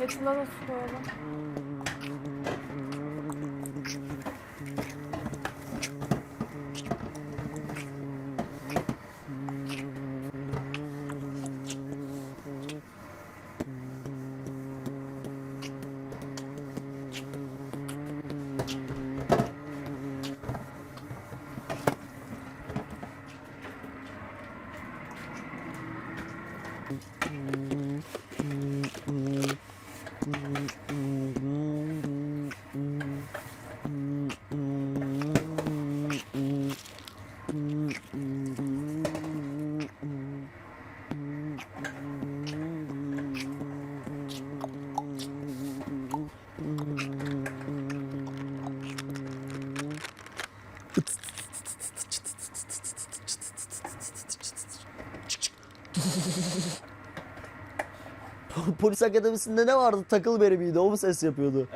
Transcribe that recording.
dışında da tutuyorum. Ha ha ha ha ha ha. Polis akademisinde ne vardı? Takıl miydi? O mu ses yapıyordu?